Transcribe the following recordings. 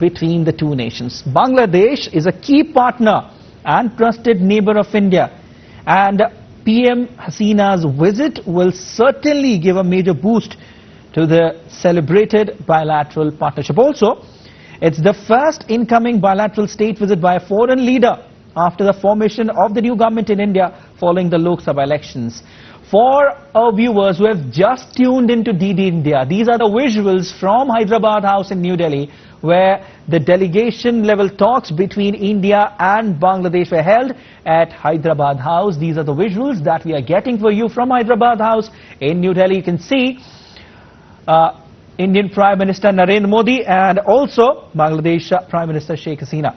between the two nations. Bangladesh is a key partner and trusted neighbor of India. And PM Hasina's visit will certainly give a major boost to the celebrated bilateral partnership. Also, it's the first incoming bilateral state visit by a foreign leader after the formation of the new government in India following the Lok Sabha elections. For our viewers who have just tuned into DD India, these are the visuals from Hyderabad House in New Delhi where the delegation level talks between India and Bangladesh were held at Hyderabad House. These are the visuals that we are getting for you from Hyderabad House in New Delhi. You can see uh, Indian Prime Minister Narendra Modi and also Bangladesh Prime Minister Sheikh Hasina.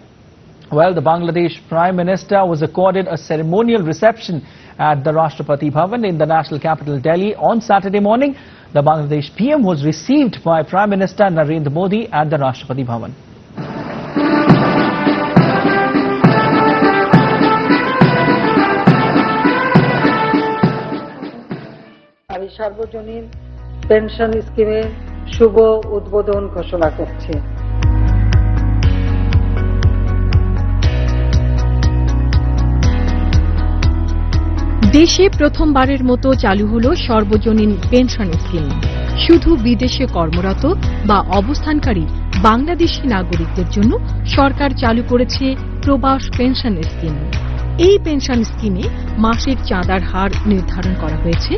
Well, the Bangladesh Prime Minister was accorded a ceremonial reception at the Rashtrapati Bhavan in the national capital Delhi on Saturday morning. The Bangladesh PM was received by Prime Minister Narendra Modi at the Rashtrapati Bhavan. আমি সার্বজনীন pension স্কিমে শুভ উদ্বোধন ঘোষণা করছি দেশে প্রথমবারের মতো চালু হল সর্বজনীন পেনশন স্কিম। শুধু বিদেশে কর্মরত বা অবস্থানকারী বাংলাদেশি নাগরিকদের জন্য সরকার চালু করেছে প্রবাস পেনশন স্কিম। এই পেনশন স্কিমে মাসিক চাঁদার হার নির্ধারণ করা হয়েছে।